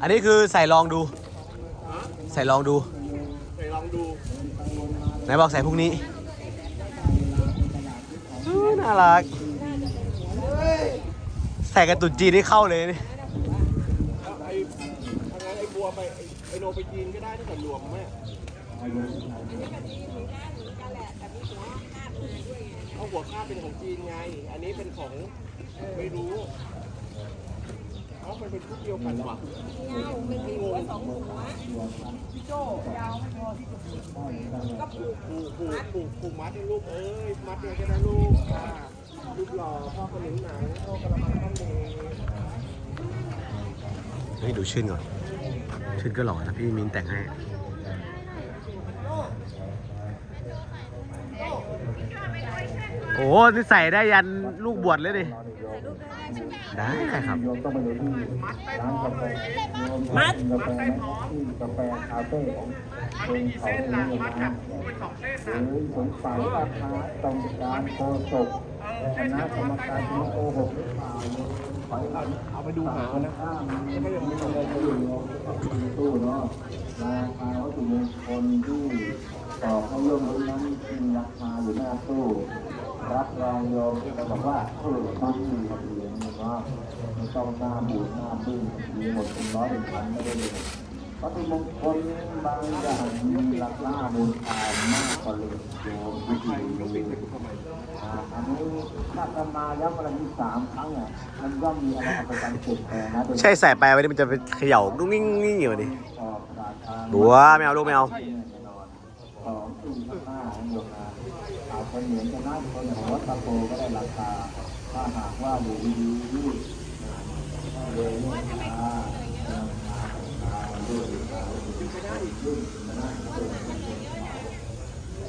อันนี้คือใส่ลองดู ใส่ลองดู ไปลองดูไหนบอกใส่พรุ่งนี้อู้น่ารัก ใส่กระตุนจีนนี่เข้าเลยนี่ไอ้ทางนั้นไอ้บัวไปไอ้ไอ้โนไปจีนก็ได้ถ้าเกิดรวมแม่เอาหัวข้าเป็นของจีนไง อันนี้เป็นของไม่รู้ เอ้ามันเป็นชุดเดียวกันว่เงาเป็นมีหัวสองหัวพี่โจ้ยาวไม่พอที่จะผูกก็ผูกผูกผูกผูกผูกมัดให้ลูกเอ้ยมัดเลยก็ได้ลูกอ่าลูกหล่อพ่อขนมหนังพ่อกระมังต้องเดเฮ้ยดูชื่นก่อน ชื่นก็หล่อนะพี่มินแต่งให้โอ้โหนี่ใส่ได้ยันลูกบวชเลยดิ ได้ครับมต้องมาดูที่ร้านกาแฟโยมมัดกาแฟไหมที่กาแฟคาเฟ่ของเองเขาเองนะหรือสงสัยราคาต้องการโกศกคณะกรรมการที่โกหกหรือเปล่าเอาไปดูหานะข้ามนี่ยังไม่ไปด้ตู้ตู้เนาะราคาวัตถุมงคลที่ต่อให้โยมรู้นั้นมีราคาอยู่หน้าตู้รับรองโยมจะบอกว่าเออต้องมี เหรียญนะครับไม่ต้องหน้าบูดหน้าบึ้งมีหมดเป็นร้อยเป็นพันไม่ได้เลยวัตถุมงคลบางอย่างมีราคามูลค่ามากกว่าเลยโยมวิธีนี้อ่าอันนี้ถ้าจะมาย้ำวันที่สามครั้งอะมันย่อมมีอะไรอัศจรรย์เกิดแก่นะใช่ใส่ไปไว้นี่มันจะเป็นเขย่าดุ้งงิ้งงิ้งอยู่ดิบัวไม่เอาลูกไม่เอาแน่นอนของที่ข้างหน้าให้โยมนอาจจะเหมือนกันนะคนอย่างวัดตะโกก็ได้ราคา ถ้าหากว่าอยู่ดีๆที่เลยราคาราคาด้วยราคาด้วยนะ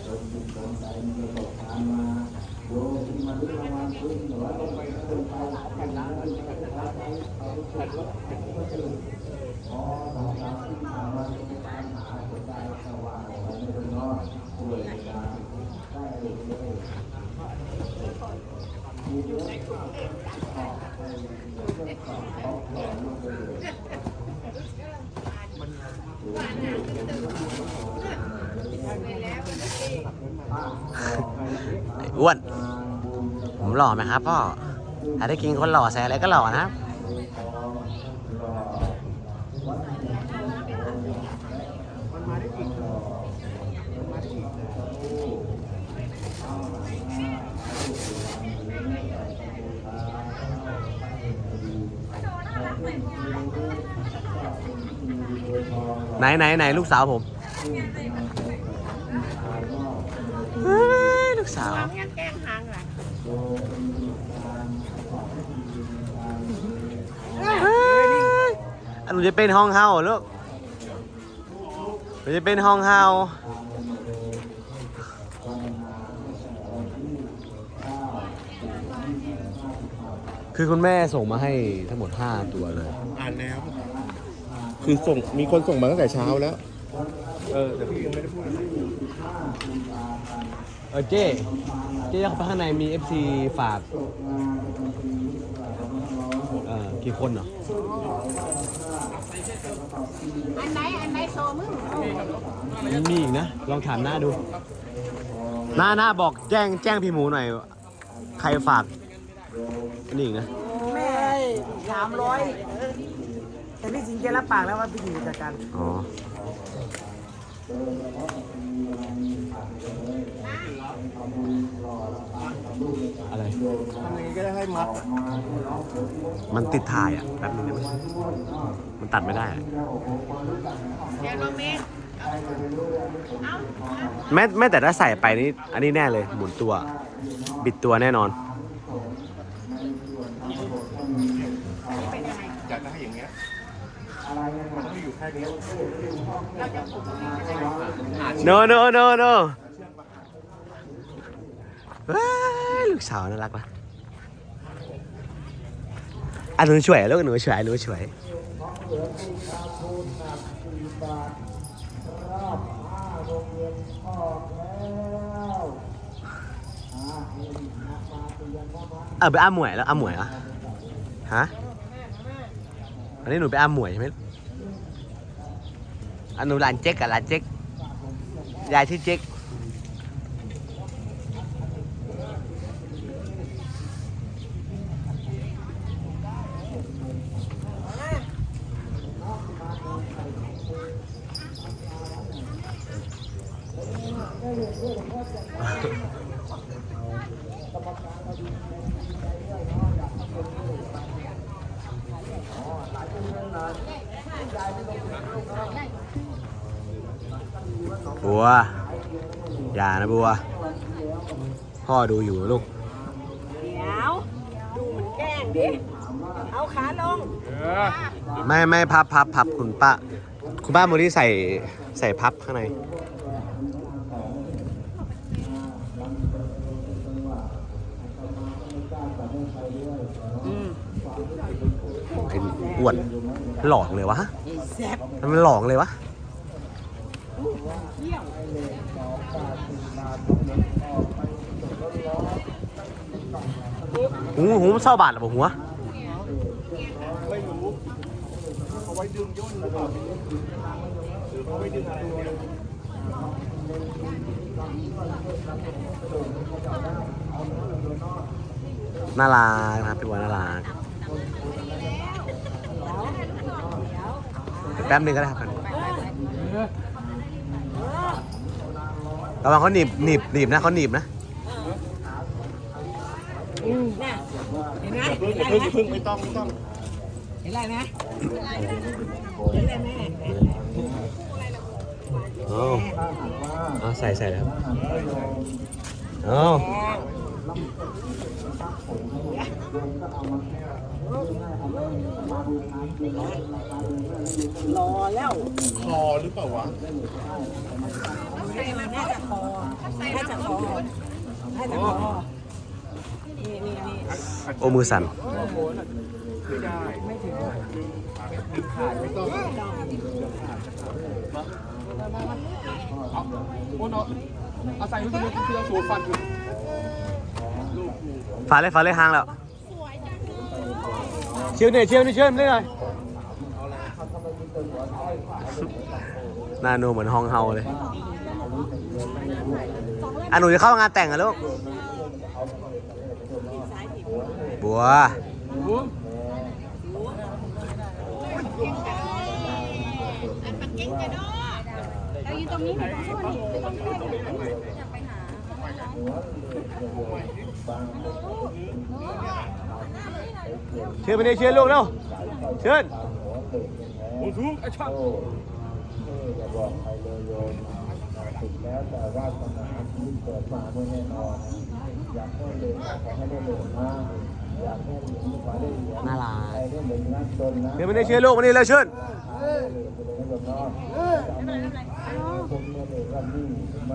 โยมจิตสนใจมันจะตกทานมาโยมที่มาด้วยรางวัลขึ้นหรือว่าต้องไปขึ้นไปแข่งร้านไปแข่งร้านไปเอาแข่งรถแข่งรถตื่นอ๋อสองสามสี่ห้าวันจะตามหาหัวใจสว่างของในตัวน้อยป่วยการได้เลยมีเยอะขอบไปเรื่ อ้วนผมหล่อไหมครับพ่อถ้าได้กินคนหล่อแซ่อะไรก็หล่อนะครับ มันมาได้กี่ตัวมันมาได้กี่ตัว ไหนไหนไหนลูกสาวผมเฮ้ยลูกสาวงานแกล้งหางล่ะเฮ้ยอันนูจะเป็นห้องเฮาเหรอลูกหนูจะเป็นห้องเฮาคือคุณแม่ส่งมาให้ทั้งหมด 5 ตัวเลย อ่านแล้ว คือส่งมีคนส่งมาตั้งแต่เช้าแล้ว เออแต่พี่ยังไม่ได้พูดอะไรเออเจ๊เจ๊เข้าไปข้างในมี FC ฝากเอ่อกี่คนเหรออันไหนอันไหนโซมึงมีอีกนะ ลองถามหน้าดู หน้าหน้าบอกแจ้งแจ้งพี่หมูหน่อย ใครฝากอันนี้อีกนะ แม่สามร้อย แต่พี่สิงห์แกรับปากแล้วว่าพี่สิงห์จะจัดการอ๋ออะไร ทำยังไงก็ได้ให้มัดมันติดถ่ายอะแป๊บนึงได้ไหมมันตัดไม่ได้อะแกงโรเมกแม้แม้แต่ถ้าใส่ไปนี่อันนี้แน่เลยหมุนตัว บิดตัวแน่นอน อยากจะให้อย่างเงี้ย no no no no ลูกสาวน่ารักปะอะหนูช่วยลูกหนูช่วยหนูช่วยเออไปอ้าหมวยแล้วอ้าหมวยเหรอฮะ อันนี้หนูไปอาหมวยใช่ไหมอันหนูหลานเจ๊กกับหลานเจ๊กยายชื่อเจ๊ก บัว อย่านะบัว พ่อดูอยู่นะลูก เดี๋ยว ดูมันแกล้งดิ เอาขาลงเออไม่ไม่พับพับพับคุณป้า คุณป้าโมลี่ใส่ใส่พับข้างในไอ้อ้วน หลอกเลยวะแซ่บมันหลอกเลยวะหูหูมันเศร้าบาดหรอบอกหัวไม่รู้เขาไว้ดึงย่นหรือเปล่าหรือเขาไว้ดึงอะไรเนี่ยน่ารักนะครับพี่บัวน่ารัก แป๊บหนึงก็ได้ครับระวังเขาหนีบหนีบหนีบนะเขาหนีบนะน่ะเห็นไหมเพิ่งเห็นเพิ่งไหมเพิ่งไม่ต้องไม่ต้องเห็นอะไรไหมเห็นอะไรไหมเอาเอาใส่ใส่เลยครับเอา รอแล้วคอหรือเปล่าวะน่าจะคอน่าจะคอน่าจะคอนี่นี่นี่โอมือสั่นไม่ได้ไม่ถึงดึงขาดไม่ต้องเอาโอ้เนาะเอาใส่ลูกมือที่เราสูฟันอยู่ลูกกูฟ้าเลยฟ้าเลยหางแล้ว เชี่ยวเนี่ยเชี่ยวนี่เชี่ยวนี่เลยหนาโนเหมือนฮองเฮาเลยอะหนูจะเข้างานแต่งเหรอะลูก บัว เราอยู่ตรงนี้ไม่ต้องช่วยนี่ไม่ต้องแก้เลยอยากไปหา เชื่อไปดิเชื่อลูกเร็วเชิญบูมสูงไอ้ช่างอย่าบอกใครเลยโยมถึงแล้วแต่วาสนาที่เกิดมาไม่แน่นอนอยากให้เหรียญขอให้ได้เหรียญนะอยากให้เหรียญขอให้ได้เหรียญน่ารัใครกได้เหรียญนะจนนะเชื่อไปดิเชื่อลูกมานี่เร็วเชิญเหรียญไปเลยนะโยมเนาะจะเอามาผมเนี่ยเหรียญรับนี่ถูกไหม